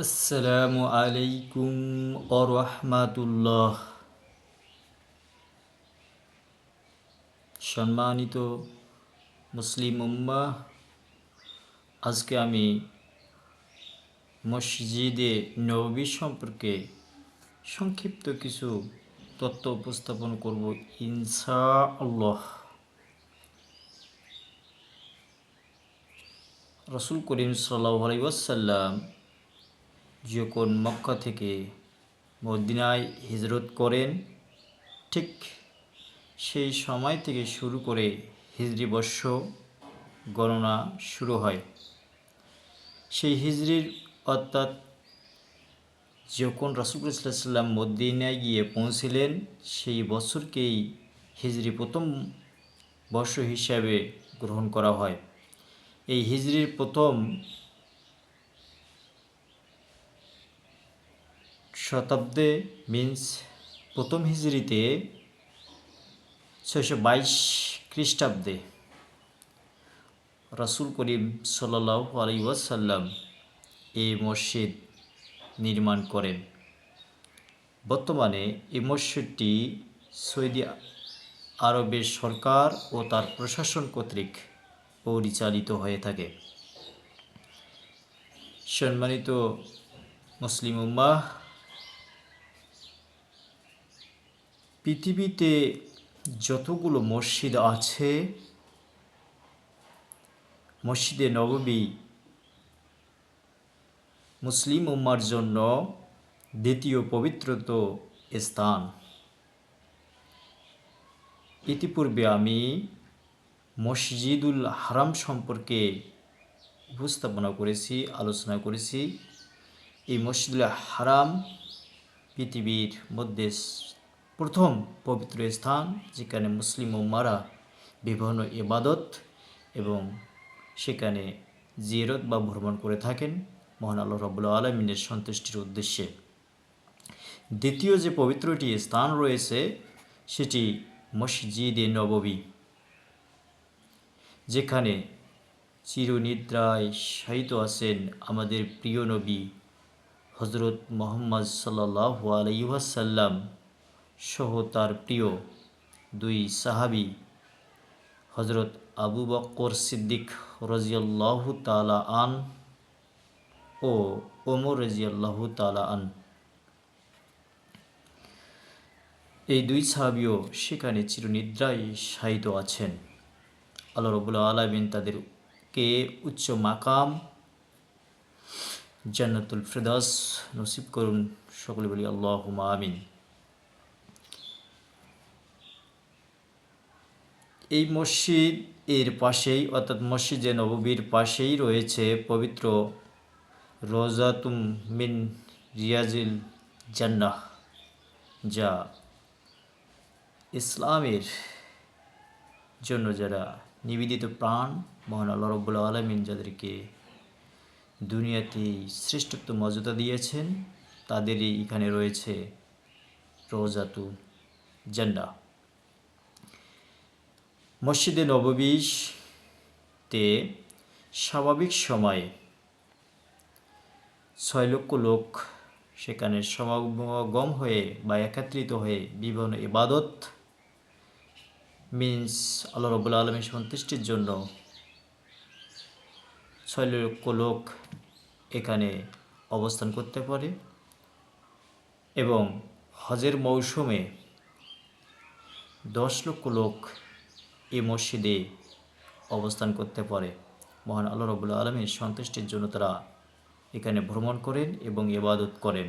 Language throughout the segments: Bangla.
আসসালামু আলাইকুম আরহামাতুল্লাহ সম্মানিত মুসলিম উম্মা আজকে আমি মসজিদে নবী সম্পর্কে সংক্ষিপ্ত কিছু তত্ত্ব উপস্থাপন করব ইনশা আল্লাহ রসুল করিম সাল্লাহ আলাইসাল্লাম যখন মক্কা থেকে মদিনায় হিজরত করেন, ঠিক সেই সময় থেকে শুরু করে হিজরি বর্ষ গণনা শুরু হয়। সেই হিজরির অর্থাৎ যখন রাসুল সাল্লাম মদিনায় গিয়ে পৌঁছিলেন, সেই বছরকেই হিজরি প্রথম বর্ষ হিসাবে গ্রহণ করা হয়। এই হিজরির প্রথম শতাব্দে মিন্স প্রথম হিজড়িতে ছয়শো বাইশ খ্রিস্টাব্দে রাসুল করিম সাল্লাহ আলী ওয়াসাল্লাম এই মসজিদ নির্মাণ করেন। বর্তমানে এই মসজিদটি সৌদি আরবের সরকার ও তার প্রশাসন কর্তৃক পরিচালিত হয়ে থাকে। সম্মানিত মুসলিম উম্মাহ পৃথিবীতে যতগুলো মসজিদ আছে, মসজিদে নববী মুসলিম উম্মার জন্য দ্বিতীয় পবিত্রত স্থান। ইতিপূর্বে আমি মসজিদুল হারাম সম্পর্কে উপস্থাপনা করেছি, আলোচনা করেছি। এই মসজিদুল হারাম পৃথিবীর মধ্যে প্রথম পবিত্র স্থান, যেখানে মুসলিম উম্মারা বিভিন্ন ইবাদত এবং সেখানে জিরত বা ভ্রমণ করে থাকেন। মহান আল্লাহ রবুল্লা আলমিনের সন্তুষ্টির উদ্দেশ্যে। দ্বিতীয় যে পবিত্রটি স্থান রয়েছে, সেটি মসজিদে নববী, যেখানে চিরনিদ্রায় শায়িত আছেন আমাদের প্রিয় নবী হজরত মোহাম্মদ সাল্লাহ আলাইসাল্লাম সহ তার প্রিয় দুই সাহাবি হজরত আবু বক্কর সিদ্দিক রাজিয়াল্লাহ তালা আন ও ওমর রাজিয়াল্লাহ তালা আন। এই দুই সাহাবিও সেখানে চিরনিদ্রায় শায়িত আছেন। আল্লাহ রবুল্লা আলমিন তাদেরকে উচ্চ মাকাম, জান্নাতুল ফ্রেদাস নসিব করুন। সকলে বলি আল্লাহ আমিন। এই মসজিদ এর পাশেই, অর্থাৎ মসজিদে নববীর পাশেই রয়েছে পবিত্র রোজাতুম মিন রিয়াজিল জান্নাহ, যা ইসলামের জন্য যারা নিবেদিত প্রাণ, মহান আল্লাহ রব্বুল্লা আলমিন যাদেরকে দুনিয়াতে শ্রেষ্ঠত্ব মর্যাদা দিয়েছেন, তাদেরই এখানে রয়েছে রোজাতু জান্না মসজিদে নববিশতে স্বাভাবিক সময়ে ছয় লক্ষ লোক সেখানে সমাগম হয়ে বা একত্রিত হয়ে বিভিন্ন ইবাদত মিন্স আল্লাহ রবুল্লা আলমীর সন্তুষ্টির জন্য ছয় লক্ষ লোক এখানে অবস্থান করতে পারে এবং হজের মৌসুমে দশ লক্ষ লোক এই মসজিদে অবস্থান করতে পারে। মহান আল্লাহ রবুল্লা আলমীর সন্তুষ্টির জন্য তারা এখানে ভ্রমণ করেন এবং ইবাদত করেন।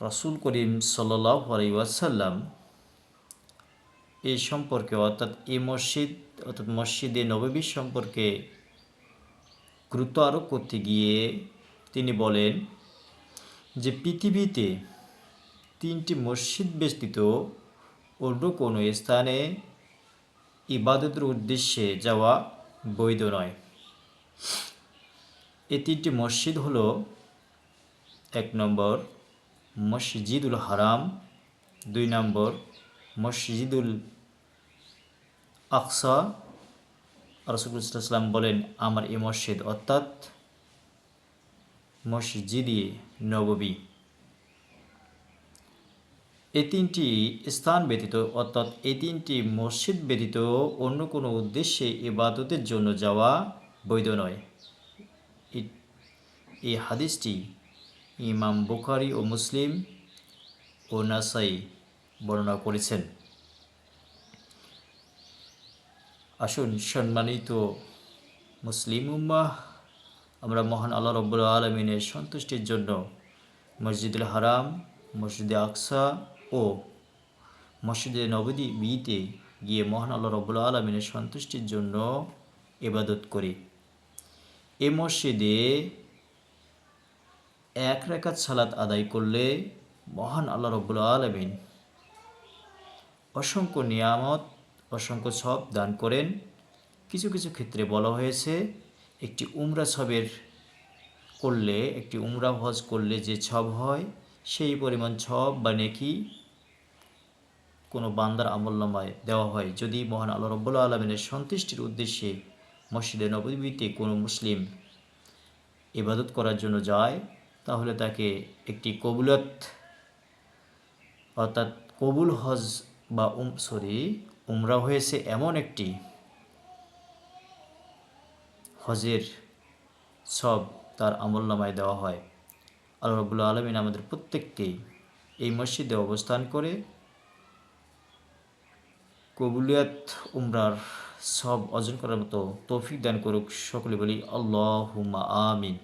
রাসুল করিম ওয়াসাল্লাম এই সম্পর্কে অর্থাৎ এই মসজিদ, অর্থাৎ মসজিদে নববী সম্পর্কে গুরুত্ব আরোপ করতে গিয়ে তিনি বলেন যে পৃথিবীতে তিনটি মসজিদ ব্যতীত অন্য কোনো স্থানে ইবাদতের উদ্দেশ্যে যাওয়া বৈধ নয়। এই তিনটি মসজিদ হলো এক নম্বর মসজিদুল হারাম, দুই নম্বর মসজিদুল আকসা। রসুলাম বলেন, আমার এই মসজিদ অর্থাৎ মসজিদে নববী। এই তিনটি স্থান ব্যতীত, অর্থাৎ এই তিনটি মসজিদ ব্যতীত অন্য কোনো উদ্দেশ্যে ইবাদতের জন্য যাওয়া বৈধ নয়। এই- হাদিসটি ইমাম বুখারি ও মুসলিম ও নাসাই বর্ণনা করেছেন। আসুন সম্মানিত মুসলিম উম্মাহ, আমরা মহান আল্লাহ রব্বুল আলমিনের সন্তুষ্টির জন্য মসজিদুল হারাম, মসজিদে আকসা ও মসজিদে নবদী বিতে গিয়ে মহান আল্লাহ রব্বুল আলমিনের সন্তুষ্টির জন্য এবাদত করি। এ মসজিদে এক রেখাত সালাত আদায় করলে মহান আল্লাহ রব্বুল আলমিন অসংখ্য নিয়ামত, অসংখ্য সব দান করেন। কিছু কিছু ক্ষেত্রে বলা হয়েছে, একটি উমরা ছবের করলে, একটি উমরা হজ করলে যে ছব হয়, সেই পরিমাণ ছব বা নেকি কোনো বান্দার আমলনামায় দেওয়া হয়। যদি মহান আল্লাহ রব্বুল্লা আলমিনের সন্তুষ্টির উদ্দেশ্যে মসজিদে নবীতে কোনো মুসলিম ইবাদত করার জন্য যায়, তাহলে তাকে একটি কবুলত অর্থাৎ কবুল হজ বা উম, সরি, উমরা হয়েছে এমন একটি হজের সব তার আমল নামায় দেওয়া হয়। আল্লাহ রবুল্লা আলমিন আমাদের প্রত্যেককেই এই মসজিদে অবস্থান করে কবুলিয়াত উমরার সব অর্জন করার মতো তৌফিক দান করুক সকলে বলি আল্লাহ আমিন।